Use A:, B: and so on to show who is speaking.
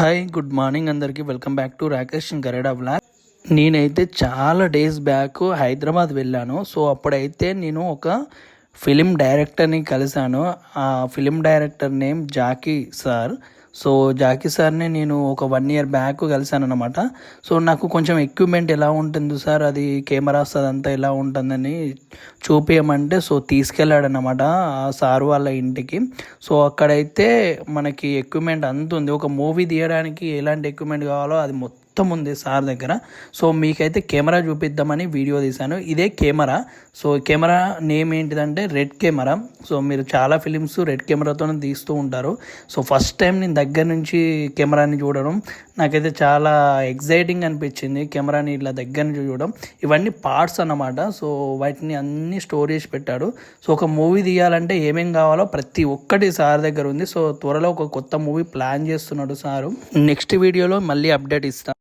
A: Hi good morning అందరికీ. Welcome back to Rakesh Gareda blog నేనైతే చాలా డేస్ బ్యాక్ హైదరాబాద్ వెళ్ళాను. సో అప్పుడైతే నేను ఒక ఫిలిం డైరెక్టర్ని కలిశాను. ఆ film director name Jackie sir. So Jackie సార్ని నేను ఒక వన్ ఇయర్ బ్యాక్ కలిశాను అనమాట సో నాకు కొంచెం ఎక్విప్మెంట్ ఎలా ఉంటుంది సార్? అది కెమెరాస్ అదంతా ఎలా ఉంటుందని చూపించమంటే సో తీసుకెళ్ళాడనమాట ఆ సార్ వాళ్ళ ఇంటికి. సో అక్కడైతే మనకి ఎక్విప్మెంట్ అంత ఉంది. ఒక మూవీ తీయడానికి ఎలాంటి ఎక్విప్మెంట్ కావాలో అది మొత్తం ఉంది సార్ దగ్గర. సో మీకైతే కెమెరా చూపిద్దామని వీడియో తీశాను. ఇదే కెమెరా. సో కెమెరా నేమ్ ఏంటిదంటే రెడ్ కెమెరా. సో మీరు చాలా ఫిలిమ్స్ రెడ్ కెమెరాతోనే తీస్తూ ఉంటారు. సో ఫస్ట్ టైం నేను దగ్గర నుంచి కెమెరాని చూడడం నాకైతే చాలా ఎగ్జైటింగ్ అనిపించింది కెమెరాని ఇట్లా దగ్గర నుంచి చూడడం. ఇవన్నీ పార్ట్స్ అన్నమాట. సో వాటిని అన్ని స్టోర్ చేసి పెట్టాడు. సో ఒక మూవీ తీయాలంటే ఏమేం కావాలో ప్రతి ఒక్కటి సార్ దగ్గర ఉంది. సో త్వరలో ఒక కొత్త మూవీ ప్లాన్ చేస్తున్నాడు సారు. నెక్స్ట్ వీడియోలో మళ్ళీ అప్డేట్ ఇస్తాను